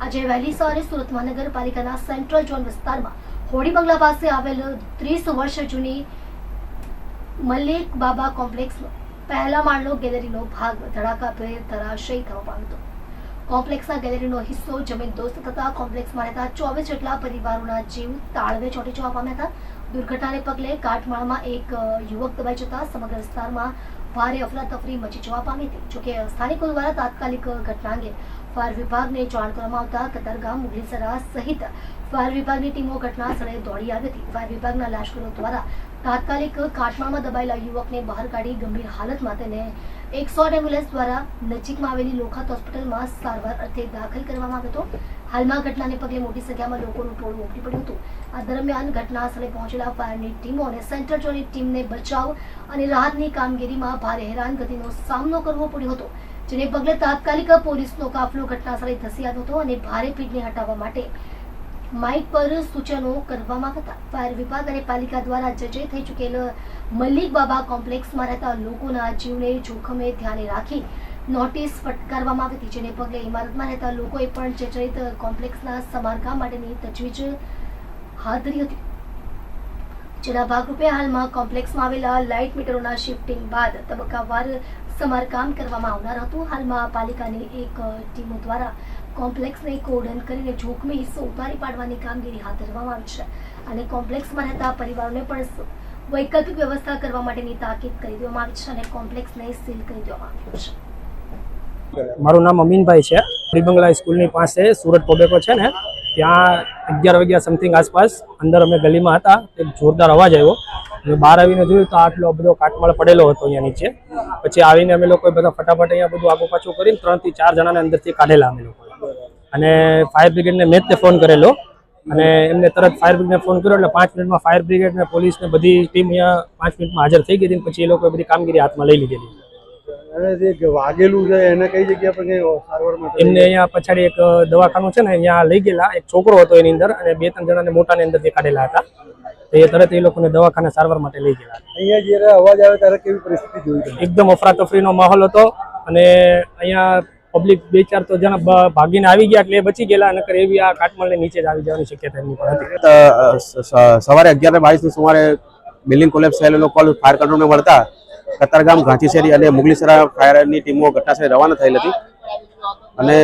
આજે વહેલી સવારે સુરત મહાનગરપાલિકાના સેન્ટ્રલ ઝોન વિસ્તારમાં હોડી બંગલા પાસે આવેલ ત્રીસ વર્ષ જૂની મલ્લિક બાબા કોમ્પ્લેક્સનો પહેલા માળનો ગેલેરીનો ભાગ ધડાકાભેર ધરાશયી થવા પામ્યો કોમ્પ્લેક્સના ગેલેરીનો હિસ્સો જમીન દોસ્ત થતા કોમ્પ્લેક્સમાં રહેતા ચોવીસ જેટલા પરિવારોના જીવ તાળવે ચોટી જવા પામ્યા હતા. દુર્ઘટનાને પગલે કાટમાળમાં એક યુવક દબાઈ જતા સમગ્ર વિસ્તારમાં ભારે અફરાતફરી મચી જવા પામી હતી. જોકે સ્થાનિકો દ્વારા તાત્કાલિક ઘટના અંગે ફાયર વિભાગને જાણ કરવામાં આવતા કતારગામ મુગલીસરા સહિત ફાયર વિભાગની ટીમો ઘટના સ્થળે દોડી આવી હતી. ફાયર વિભાગના લાશ્કરો દ્વારા તાત્કાલિક કાટમાળમાં દબાયેલા યુવકને બહાર કાઢી ગંભીર હાલતમાં તેને એકસો એમ્બ્યુલન્સ દ્વારા નજીકમાં આવેલી લોખાત હોસ્પિટલમાં સારવાર અર્થે દાખલ કરવામાં આવ્યો હતો. હાલમાં ઘટનાને પગલે મોટી સંખ્યામાં લોકોનું ટોળું ઉમટી પડ્યું હતું. આ દરમિયાન ઘટના સ્થળે પહોંચેલા ફાયરની ટીમો અને સેન્ટર ઝોનની ટીમને બચાવ અને રાહતની કામગીરીમાં ભારે હેરાનગતિનો સામનો કરવો પડ્યો હતો, જેને પગલે તાત્કાલિક પોલીસનો કાફલો ઘટના સ્થળે ધસી આવ્યો હતો અને ભારે ભીડને હટાવવા માટે માઇક પર સૂચનો કરવામાં હતા. ફાયર વિભાગ અને પાલિકા દ્વારા જજે થઈ ચૂકેલ મલ્લિક બાબા કોમ્પ્લેક્સમાં રહેતા લોકોના જીવને જોખમે ધ્યાને રાખી નોટિસ ફટકારવામાં આવી હતી, જેને પગલે ઇમારતમાં રહેતા લોકોએ પણ જર્જરિત કોમ્પ્લેક્સના સમારકામ માટેની તજવીજ હાથ ધરી હતી. જેના ભાગરૂપે હાલમાં કોમ્પ્લેક્સમાં આવેલા લાઇટ મીટરોના શિફ્ટિંગ બાદ તબક્કાવાર સમારકામ કરવામાં આવનાર હતું. હાલમાં પાલિકાની એક ટીમો દ્વારા કોમ્પ્લેક્સને કોર્ડન કરીને જોખમી હિસ્સો ઉતારી પાડવાની કામગીરી હાથ ધરવામાં આવી છે અને કોમ્પ્લેક્સમાં રહેતા પરિવારોને પણ વૈકલ્પિક વ્યવસ્થા કરવા માટેની તાકીદ કરી દેવામાં આવી છે અને કોમ્પ્લેક્સને સીલ કરી દેવામાં આવ્યું છે. મારું નામ અમીનભાઈ છે. શ્રીબંગલા સ્કૂલની પાસે સુરત ટોબેકો છે ને, ત્યાં અગિયાર વાગ્યા સમથિંગ આસપાસ અંદર અમે ગલીમાં હતા, એક જોરદાર અવાજ આવ્યો. અને બહાર આવીને જોયું તો આટલો બધો કાટમાળ પડેલો હતો અહીંયા નીચે. પછી આવીને અમે લોકોએ બધા ફટાફટ અહીંયા બધું આગુ પાછું કરીને ત્રણથી ચાર જણાને અંદરથી કાઢેલા અમે લોકો અને ફાયર બ્રિગેડને મેં તે ફોન કરેલો. અને એમને તરત ફાયર બ્રિગેડને ફોન કર્યો એટલે પાંચ મિનિટમાં ફાયર બ્રિગેડ ને પોલીસને બધી ટીમ અહીંયા પાંચ મિનિટમાં હાજર થઈ ગઈ હતી પછી એ લોકોએ બધી કામગીરી હાથમાં લઈ લીધેલી. અને જે વાગેલું છે એને કઈ જગ્યા પર કઈ સારવાર માટે એમને અહીંયા પછાડી એક દવાખાનું છે ને અહીંયા લઈ ગયેલા. એક છોકરો હતો એની અંદર અને બે ત્રણ જણાને મોટાની અંદર કાઢેલા હતા. તો એ તરત એ લોકોને દવાખાને સારવાર માટે લઈ ગયેલા. અહીંયા જ્યારે અવાજ આવે ત્યારે કેવી પરિસ્થિતિ જોઈ એકદમ અફરાતફરીનો માહોલ હતો અને અહીંયા પબ્લિક બે ચાર તો જણા ભાગીને આવી ગયા એટલે બચી ગયેલા નકર એવી આ કાટમાળને નીચે જ આવી જવાની શક્યતા એમની પણ હતી. સવારે અગિયાર ને બાવીસની સુમારે બિલ્ડિંગ કોલેપ્સ થયેલો કોલ ફાયર કંટ્રોલને મળતા કતારગામ ઘાંચીસેરી અને મુગલીસરા ફાયરની ટીમો ઘટનાસ્થળે રવાના થયેલ હતી. અને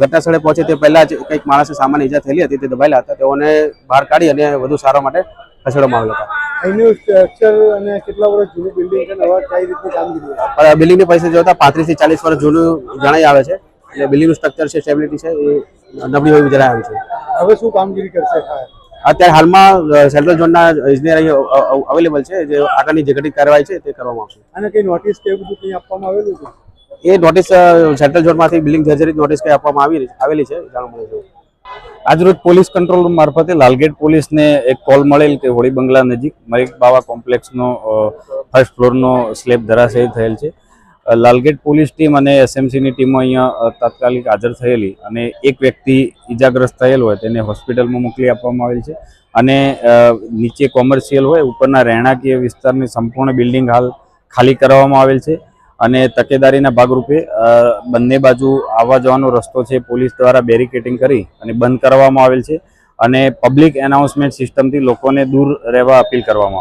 ઘટનાસ્થળે પહોંચે તે પહેલા જ કંઈક માણસે સામાન્ય ઈજા થયેલી હતી તે દબાયેલા હતા. તેઓને બહાર કાઢી અને વધુ સારવાર માટે ખસેડવામાં આવેલા હતા. અહીંનું સ્ટ્રક્ચર અને કેટલા વર્ષ જૂનું બિલ્ડિંગ છે ને કઈ રીતની કામગીરી બિલ્ડિંગની પરિસ્થિતિ જોતા પાંત્રીસથી ચાલીસ વર્ષ જૂનું જણાઈ આવે છે. એટલે બિલ્ડિંગનું સ્ટ્રક્ચર છે સ્ટેબિલિટી છે એ નબળી હોય જણાય આવે છે. હવે શું કામગીરી કરશે અત્યારે હાલમાં સેન્ટ્રલ ઝોનના ઇજનેર અહીં અવેલેબલ છે. જે આગળની જે ઘટિત કાર્યવાહી છે તે કરવામાં આવશે. અને કઈ નોટિસ કે બધું કંઈ આપવામાં આવેલું છે? એ નોટિસ સેન્ટ્રલ ઝોનમાંથી બિલ્ડિંગ જર્જરિત નોટિસ કંઈ આપવામાં આવી આવેલી છે જાણવા મળે છે. આજરોજ પોલીસ કંટ્રોલ રૂમ મારફતે લાલગેટ પોલીસને એક કોલ મળેલ કે હોળી બંગલા નજીક મરેક બાવા કોમ્પ્લેક્સનો ફર્સ્ટ ફ્લોરનો સ્લેબ ધરાશયી થયેલ છે. લાલગેટ પોલીસ ટીમ અને એસએમસીની ટીમો અહીંયા તાત્કાલિક હાજર થયેલી અને એક વ્યક્તિ ઈજાગ્રસ્ત થયેલ હોય તેને હોસ્પિટલમાં મોકલી આપવામાં આવેલ છે. અને નીચે કોમર્શિયલ હોય, ઉપરના રહેણાંકીય વિસ્તારની સંપૂર્ણ બિલ્ડિંગ હાલ ખાલી કરવામાં આવેલ છે. અને તકેદારીના ભાગરૂપે બંને બાજુ આવવા જવાનો રસ્તો છે, પોલીસ દ્વારા બેરિકેટિંગ કરી અને બંધ કરવામાં આવેલ છે. અને પબ્લિક એનાઉન્સમેન્ટ સિસ્ટમથી લોકોને દૂર રહેવા અપીલ કરવામાં આવે